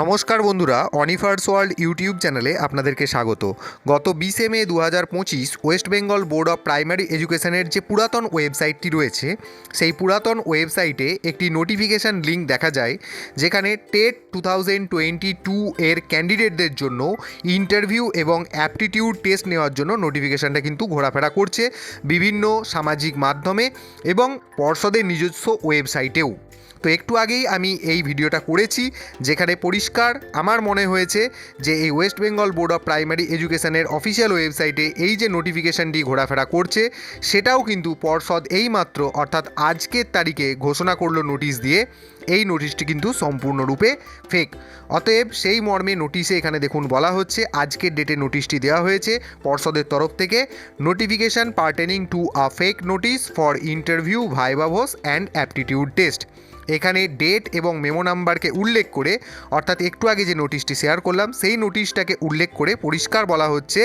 নমস্কার বন্ধুরা অনিফার্স world YouTube চ্যানেলে আপনাদেরকে স্বাগত। গত বিশে মে দু হাজার পঁচিশ West Bengal board of primary এডুকেশনের যে পুরাতন ওয়েবসাইটটি রয়েছে, সেই পুরাতন ওয়েবসাইটে একটি নোটিফিকেশান লিঙ্ক দেখা যায়, যেখানে TET two thousand twenty two এর ক্যান্ডিডেটদের জন্য ইন্টারভিউ এবং অ্যাপটিটিউড টেস্ট নেওয়ার জন্য নোটিফিকেশানটা কিন্তু ঘোরাফেরা করছে বিভিন্ন সামাজিক মাধ্যমে এবং পর্ষদের নিজস্ব ওয়েবসাইটেও তো একটু আগেই আমি এই ভিডিওটা করেছি, যেখানে পরিষ্কার আমার মনে হয়েছে যে এই West Bengal board of primary এডুকেশনের অফিসিয়াল ওয়েবসাইটে এই যে নোটিফিকেশানটি ঘোরাফেরা করছে, সেটাও কিন্তু পর্ষদ এইমাত্র, অর্থাৎ আজকের তারিখে ঘোষণা করল নোটিশ দিয়ে। এই নোটিশটি কিন্তু সম্পূর্ণরূপে ফেক অতএব সেই মর্মে নোটিশে এখানে দেখুন বলা হচ্ছে, আজকের ডেটে নোটিশটি দেওয়া হয়েছে পর্ষদের তরফ থেকে। Notification pertaining to a fake notice for interview viva voce and aptitude test এখানে ডেট এবং মেমো নাম্বারকে উল্লেখ করে, অর্থাৎ একটু আগে যে নোটিশটি শেয়ার করলাম, সেই নোটিশটাকে উল্লেখ করে পরিষ্কার বলা হচ্ছে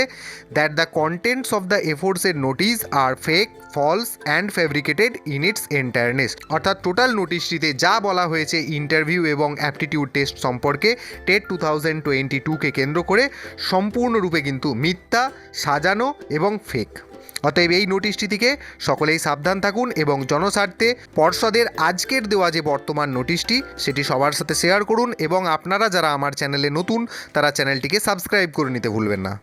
that the contents of the এফোর্সের notice are fake false and fabricated in its entireness অর্থাৎ টোটাল নোটিশটিতে যা বলা হয়েছে ইন্টারভিউ এবং অ্যাপটিটিউড টেস্ট সম্পর্কে, টেট টু থাউজেন্ড টোয়েন্টি টুকে কেন্দ্র করে সম্পূর্ণরূপে কিন্তু মিথ্যা, সাজানো এবং ফেক অতএব এই নোটিশটি থেকে সকলেই সাবধান থাকুন এবং জনস্বার্থে পর্ষদের আজকের দেওয়া যে বর্তমান নোটিশটি, সেটি সবার সাথে শেয়ার করুন এবং আপনারা যারা আমার চ্যানেলে নতুন, তারা চ্যানেলটিকে সাবস্ক্রাইব করে নিতে ভুলবেন না।